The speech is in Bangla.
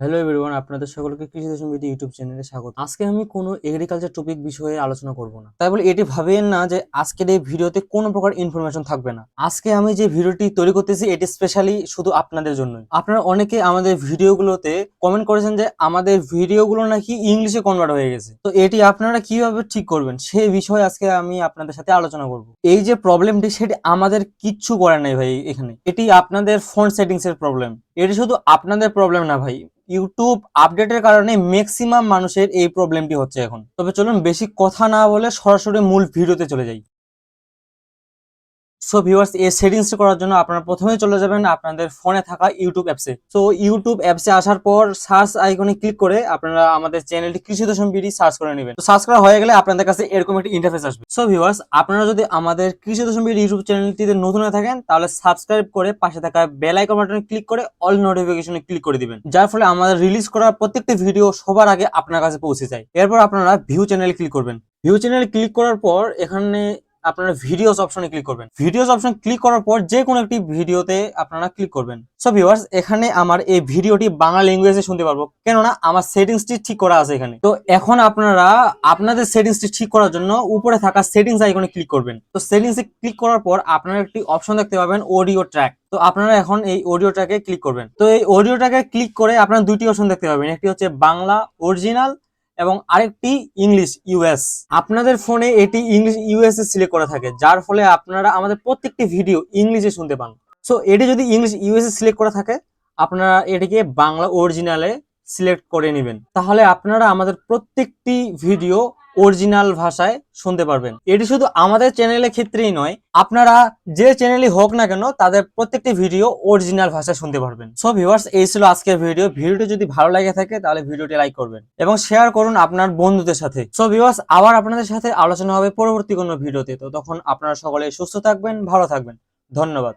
হ্যালো এভরিওয়ান আপনাদের সকলকে কৃষি দর্শন বিডি ইউটিউব চ্যানেলে স্বাগত। আজকে আমি কোনো এগ্রিকালচার টপিক বিষয়ে আলোচনা করব না। তাই বলে এটি ভাবেন না যে আজকের এই ভিডিওতে কোনো প্রকার ইনফরমেশন থাকবে না। আজকে আমি যে ভিডিওটি তৈরি করতেছি, এটি স্পেশালি শুধু আপনাদের জন্যই। আপনারা অনেকে আমাদের ভিডিওগুলোতে কমেন্ট করেছেন যে আমাদের ভিডিওগুলো নাকি ইংলিশে কনভার্ট হয়ে গেছে। তো এটি আপনারা কীভাবে ঠিক করবেন সেই বিষয়ে আজকে আমি আপনাদের সাথে আলোচনা করব। এই যে প্রবলেমটি সেটি আমাদের কিচ্ছু করে নাই ভাই এখানে। এটি আপনাদের ফোন সেটিংস এর প্রবলেম এটি শুধু আপনাদের প্রবলেম না ভাই। ইউটিউব আপডেটের কারণে ম্যাক্সিমাম মানুষের এই প্রবলেমটি হচ্ছে এখন। তবে চলুন বেশি কথা না বলে সরাসরি মূল ভিডিওতে চলে যাই। সো ভিউয়ার্স এই সেটিংস করার জন্য আপনারা প্রথমে চলে যাবেন আপনাদের ফোনে থাকা ইউটিউব অ্যাপসে সো ইউটিউব অ্যাপসে আসার পর সার্চ আইকনে ক্লিক করে আপনারা আমাদের চ্যানেলটি কৃষি দর্শন বিডি সার্চ করে নেবেন। তো সার্চ করা হয়ে গেলে আপনাদের কাছে এরকম একটা ইন্টারফেস আসবে। সো ভিউয়ার্স আপনারা যদি আমাদের কৃষি দর্শন বিডি ইউটিউব চ্যানেলটিতে নতুন হয়ে থাকেন, তাহলে সাবস্ক্রাইব করে পাশে থাকা বেল আইকন বাটনে ক্লিক করে অল নোটিফিকেশনে ক্লিক করে দিবেন। যার ফলে আমাদের রিলিজ করা প্রত্যেকটি ভিডিও সবার আগে আপনার কাছে পৌঁছে যায়। এরপর আপনারা ভিউ চ্যানেলে ক্লিক করবেন। ভিউ চ্যানেলে ক্লিক করার পর এখানে আপনারা ভিডিওস অপশনে ক্লিক করবেন। ভিডিওস অপশন ক্লিক করার পর যে কোনো একটি ভিডিওতে আপনারা ক্লিক করবেন। সো ভিউয়ার্স এখানে আমার এই ভিডিওটি বাংলা ল্যাঙ্গুয়েজে শুনতে পারব। কেননা আমার সেটিংসটি ঠিক করা আছে এখানে। তো এখন আপনারা আপনাদের সেটিংসটি ঠিক করার জন্য উপরে থাকা সেটিংস আইকনে ক্লিক করবেন। তো সেটিংসে ক্লিক করার পর আপনারা একটি অপশন দেখতে পাবেন অডিও ট্র্যাক তো আপনারা এখন এই অডিও ট্র্যাকে ক্লিক করবেন। তো এই অডিও ট্র্যাকে ক্লিক করে আপনারা দুটি অপশন দেখতে পাবেন। একটি হচ্ছে বাংলা অরিজিনাল এবং আরেকটি ইংলিশ ইউএস আপনাদের ফোনে এটি ইংলিশ ইউএস এ সিলেক্ট করা থাকে, যার ফলে আপনারা আমাদের প্রত্যেকটি ভিডিও ইংলিশে শুনতে পান। সো এটি যদি ইংলিশ ইউএস এ সিলেক্ট করা থাকে, আপনারা এটিকে বাংলা অরিজিনালে সিলেক্ট করে নেবেন। তাহলে আপনারা আমাদের প্রত্যেকটি ভিডিও অরিজিনাল ভাষায় শুনতে পারবেন। এটি শুধু আমাদের চ্যানেলের ক্ষেত্রেই নয়, আপনারা যে চ্যানেলই হোক না কেন, তাদের প্রত্যেকটি ভিডিও অরিজিনাল ভাষায় শুনতে পারবেন। সো ভিউয়ার্স এই ছিল আজকের ভিডিও ভিডিওটি যদি ভালো লাগে থাকে, তাহলে ভিডিওটি লাইক করবেন এবং শেয়ার করুন আপনার বন্ধুদের সাথে। সো ভিউয়ার্স আবার আপনাদের সাথে আলোচনা হবে পরবর্তী কোনো ভিডিওতে তো তখন আপনারা সকলে সুস্থ থাকবেন, ভালো থাকবেন। ধন্যবাদ।